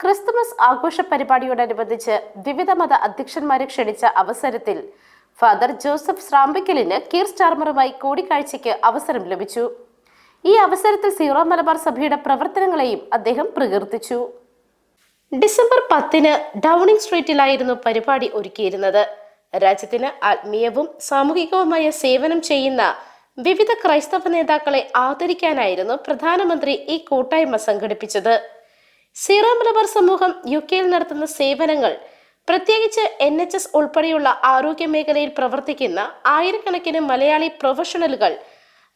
Christmas ആഘോഷ പരിപാടിയോടനുബന്ധിച്ച് വിവിധ മത അധ്യക്ഷന്മാരെ ക്ഷണിച്ച അവസരത്തിൽ ഫാദർ ജോസഫ് ശ്രാമ്പിക്കലിന് കീർ സ്റ്റാർമറുമായി കൂടിക്കാഴ്ചയ്ക്ക് അവസരം ലഭിച്ചു. ഈ അവസരത്തിൽ സീറോ മലബാർ സഭയുടെ പ്രവർത്തനങ്ങളെയും അദ്ദേഹം പ്രകീർത്തിച്ചു. ഡിസംബർ പത്തിന് ഡൗണിംഗ് സ്ട്രീറ്റിലായിരുന്നു പരിപാടി ഒരുക്കിയിരുന്നത്. രാജ്യത്തിന് ആത്മീയവും സാമൂഹികവുമായ സേവനം ചെയ്യുന്ന വിവിധ ക്രൈസ്തവ നേതാക്കളെ ആദരിക്കാനായിരുന്നു പ്രധാനമന്ത്രി ഈ കൂട്ടായ്മ സംഘടിപ്പിച്ചത്. സീറോ മലബാർ സമൂഹം യു കെയിൽ നടത്തുന്ന സേവനങ്ങൾ പ്രത്യേകിച്ച് എൻ എച്ച് എസ് ഉൾപ്പെടെയുള്ള ആരോഗ്യ മേഖലയിൽ പ്രവർത്തിക്കുന്ന ആയിരക്കണക്കിന് മലയാളി പ്രൊഫഷണലുകൾ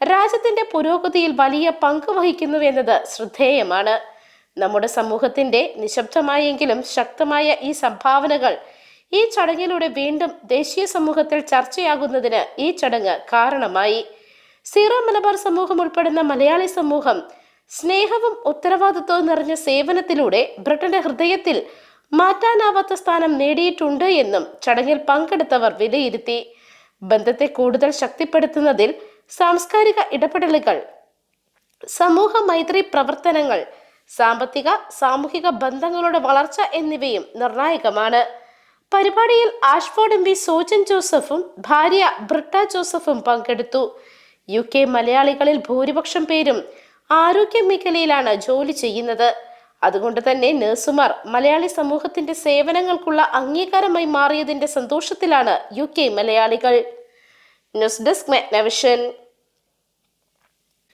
രാജ്യത്തിന്റെ പുരോഗതിയിൽ വലിയ പങ്ക് വഹിക്കുന്നുവെന്നത് ശ്രദ്ധേയമാണ്. നമ്മുടെ സമൂഹത്തിന്റെ നിശബ്ദമായെങ്കിലും ശക്തമായ ഈ സംഭാവനകൾ ഈ ചടങ്ങിലൂടെ വീണ്ടും ദേശീയ സമൂഹത്തിൽ ചർച്ചയാകുന്നതിന് ഈ ചടങ്ങ് കാരണമായി. സീറോ മലബാർ സമൂഹം ഉൾപ്പെടുന്ന മലയാളി സമൂഹം സ്നേഹവും ഉത്തരവാദിത്വവും നിറഞ്ഞ സേവനത്തിലൂടെ ബ്രിട്ടന്റെ ഹൃദയത്തിൽ മാറ്റാനാവാത്ത സ്ഥാനം നേടിയിട്ടുണ്ട് എന്നും ചടങ്ങിൽ പങ്കെടുത്തവർ വിലയിരുത്തി. ബന്ധത്തെ കൂടുതൽ ശക്തിപ്പെടുത്തുന്നതിൽ സാംസ്കാരിക ഇടപെടലുകൾ സമൂഹ മൈത്രി പ്രവർത്തനങ്ങൾ സാമ്പത്തിക സാമൂഹിക ബന്ധങ്ങളുടെ വളർച്ച എന്നിവയും നിർണായകമാണ്. പരിപാടിയിൽ ആഷ്ഫോർഡ് എം പി സോജൻ ജോസഫും ഭാര്യ ബ്രിട്ട ജോസഫും പങ്കെടുത്തു. യു കെ മലയാളികളിൽ ഭൂരിപക്ഷം പേരും ആരോഗ്യ മേഖലയിലാണ് ജോലി ചെയ്യുന്നത്. അതുകൊണ്ട് തന്നെ നഴ്സുമാർ മലയാളി സമൂഹത്തിന്റെ സേവനങ്ങൾക്കുള്ള അംഗീകാരമായി മാറിയതിന്റെ സന്തോഷത്തിലാണ് യു കെ മലയാളികൾ. News desk Magnavision.